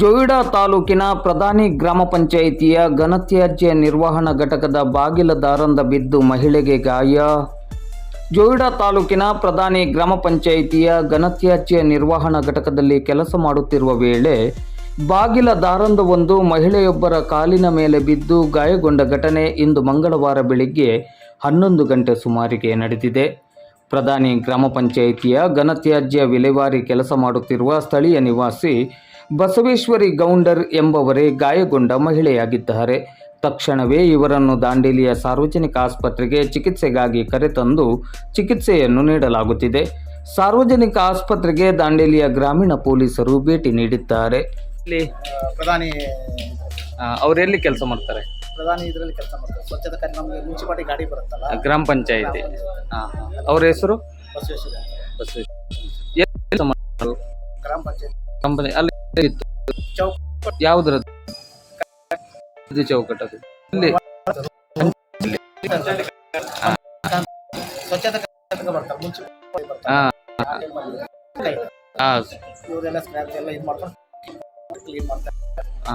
ಜೋಯಿಡಾ ತಾಲೂಕಿನ ಪ್ರಧಾನಿ ಗ್ರಾಮ ಪಂಚಾಯಿತಿಯ ಘನತ್ಯಾಜ್ಯ ನಿರ್ವಹಣಾ ಘಟಕದ ಬಾಗಿಲ ದಾರಂದ ಬಿದ್ದು ಮಹಿಳೆಗೆ ಗಾಯ. ಜೋಯಿಡಾ ತಾಲೂಕಿನ ಪ್ರಧಾನಿ ಗ್ರಾಮ ಪಂಚಾಯಿತಿಯ ಘನತ್ಯಾಜ್ಯ ನಿರ್ವಹಣಾ ಘಟಕದಲ್ಲಿ ಕೆಲಸ ಮಾಡುತ್ತಿರುವ ವೇಳೆ ಬಾಗಿಲ ದಾರಂದವೊಂದು ಮಹಿಳೆಯೊಬ್ಬರ ಕಾಲಿನ ಮೇಲೆ ಬಿದ್ದು ಗಾಯಗೊಂಡ ಘಟನೆ ಇಂದು ಮಂಗಳವಾರ ಬೆಳಿಗ್ಗೆ ಹನ್ನೊಂದು ಗಂಟೆ ಸುಮಾರಿಗೆ ನಡೆದಿದೆ. ಪ್ರಧಾನಿ ಗ್ರಾಮ ಪಂಚಾಯಿತಿಯ ಘನತ್ಯಾಜ್ಯ ವಿಲೇವಾರಿ ಕೆಲಸ ಮಾಡುತ್ತಿರುವ ಸ್ಥಳೀಯ ನಿವಾಸಿ ಬಸವೇಶ್ವರಿ ಗೌಂಡರ್ ಎಂಬವರೇ ಗಾಯಗೊಂಡ ಮಹಿಳೆಯಾಗಿದ್ದಾರೆ. ತಕ್ಷಣವೇ ಇವರನ್ನು ದಾಂಡೇಲಿಯ ಸಾರ್ವಜನಿಕ ಆಸ್ಪತ್ರೆಗೆ ಚಿಕಿತ್ಸೆಗಾಗಿ ಕರೆತಂದು ಚಿಕಿತ್ಸೆಯನ್ನು ನೀಡಲಾಗುತ್ತಿದೆ. ಸಾರ್ವಜನಿಕ ಆಸ್ಪತ್ರೆಗೆ ದಾಂಡೇಲಿಯ ಗ್ರಾಮೀಣ ಪೊಲೀಸರು ಭೇಟಿ ನೀಡಿದ್ದಾರೆ. ಇಲ್ಲಿ ಪ್ರಧಾನಿ ಅವರೆಲ್ಲಿ ಕೆಲಸ ಮಾಡ್ತಾರೆ? ಪ್ರಧಾನಿ ಇದರಲ್ಲಿ ಕೆಲಸ ಮಾಡ್ತಾರೆ. ಸ್ವಚ್ಛತಾ ಕಾರ್ಯ ನಮಗೆ ಮುನ್ಸಿಪಾಲಿಟಿ ಗಾಡಿ ಬರುತ್ತಲ್ಲ? ಗ್ರಾಮ ಪಂಚಾಯಿತಿ. ಅವರ ಹೆಸರು? ಬಸವೇಶ್ವರ ಬಸವೇಶ್ವರ? ಗ್ರಾಮ ಪಂಚಾಯತ್. ಕಂಪನಿ ಅಲ್ಲಿ ಯಾವುದ್ರದ್ದು? ಇದು ಚೌಕಟ್ಟದು ಇಲ್ಲಿ. ಹಾ. ಹಾ.